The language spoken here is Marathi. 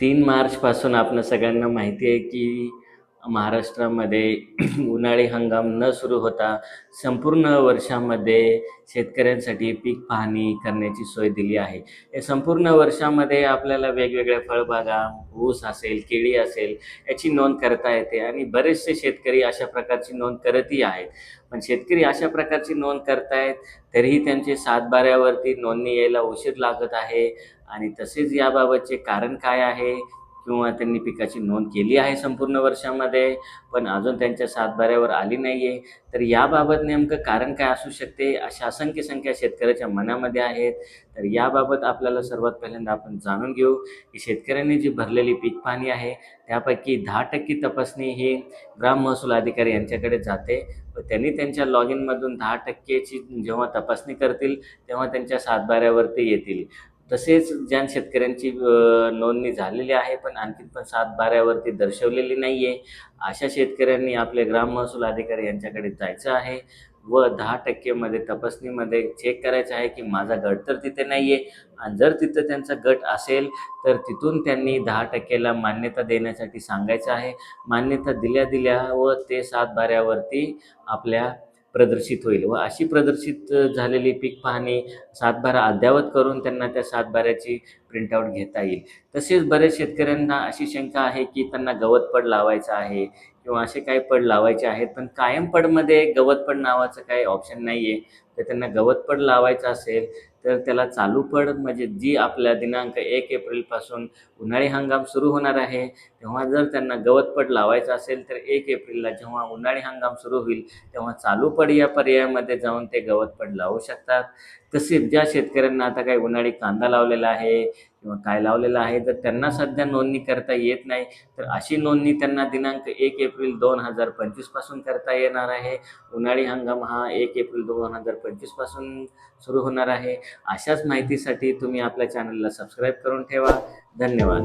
तीन मार्चपासून आपल्या सगळ्यांना माहिती आहे की महाराष्ट्रामध्ये उन्हाळी हंगाम न सुरू होता संपूर्ण वर्षामध्ये शेतकऱ्यांसाठी पीक पाहणी करण्याची सोय दिली आहे. या संपूर्ण वर्षामध्ये आपल्याला वेगवेगळ्या फळबागा ऊस असेल केळी असेल याची नोंद करता येते आणि बरेचसे शेतकरी अशा प्रकारची नोंद करतही आहेत. पण शेतकरी अशा प्रकारची नोंद करतायत तरीही त्यांचे सातबाऱ्यावरती नोंदणी यायला उशीर लागत आहे. आणि तसेच याबाबतचे कारण काय आहे? किंवा त्यांनी पिकाची नोंद केली आहे संपूर्ण वर्षामध्ये पण अजून त्यांच्या सातबाऱ्यावर आली नाही आहे तर याबाबत नेमकं कारण काय असू शकते अशा असंख्य संख्या शेतकऱ्याच्या मनामध्ये आहेत. तर याबाबत आपल्याला सर्वात पहिल्यांदा आपण जाणून घेऊ की शेतकऱ्यांनी जी भरलेली पीक पाहणी आहे त्यापैकी दहा टक्के तपासणी ही ग्राम महसूल अधिकारी यांच्याकडे जाते व त्यांनी त्यांच्या लॉग इनमधून दहा टक्केची जेव्हा तपासणी करतील तेव्हा त्यांच्या सातबाऱ्यावरती येतील. तसेच ज्या शेतकऱ्यांची नोंदणी झालेली आहे पण आणखी पण सात बाऱ्यावरती दर्शवलेली नाही आहे अशा शेतकऱ्यांनी आपले ग्राम महसूल अधिकारी यांच्याकडे जायचं आहे व दहा टक्केमध्ये तपासणीमध्ये चेक करायचं आहे की माझा गट तर तिथे नाही आहे आणि जर तिथं त्यांचा गट असेल तर तिथून त्यांनी दहा टक्केला मान्यता देण्यासाठी सांगायचं आहे. मान्यता दिल्या दिल्या व ते सात बाऱ्यावरती आपल्या प्रदर्शित होईल व अशी प्रदर्शित झालेली पीक पाहणी सातबारा अद्यावत करून त्यांना त्या सातबाऱ्याची प्रिंटआउट घेता येईल. तसेच बऱ्याच शेतकऱ्यांना अशी शंका आहे की त्यांना गवत पड लावायचं आहे किंवा असे काही पड लावायचे आहेत पण कायम पडमध्ये गवत पड नावाचं काही ऑप्शन नाही आहे तर त्यांना गवत पड लावायचं असेल तर त्याला चालू पड. म्हणजे जी आपल्या दिनांक एक एप्रिलपासून उन्हाळी हंगाम सुरू होणार आहे तेव्हा जर त्यांना गवत पड लावायचं असेल तर एक एप्रिलला जेव्हा उन्हाळी हंगाम सुरू होईल तेव्हा चालू पड या पर्यायामध्ये जाऊन ते गवत पड लावू शकतात. तसेच ज्या शेतकऱ्यांना आता काही उन्हाळी कांदा लावलेला आहे किंवा काय लावलेला आहे तर त्यांना सध्या नोंदणी करता येत नाही. तर अशी नोंदणी त्यांना दिनांक एक एप्रिल दोन हजार पंचवीसपासून करता येणार आहे. उन्हाळी हंगाम हा एक एप्रिल दोन हजार पंचवीसपासून सुरू होणार आहे. अशाच माहितीसाठी तुम्ही आपल्या चॅनलला सबस्क्राईब करून ठेवा. धन्यवाद.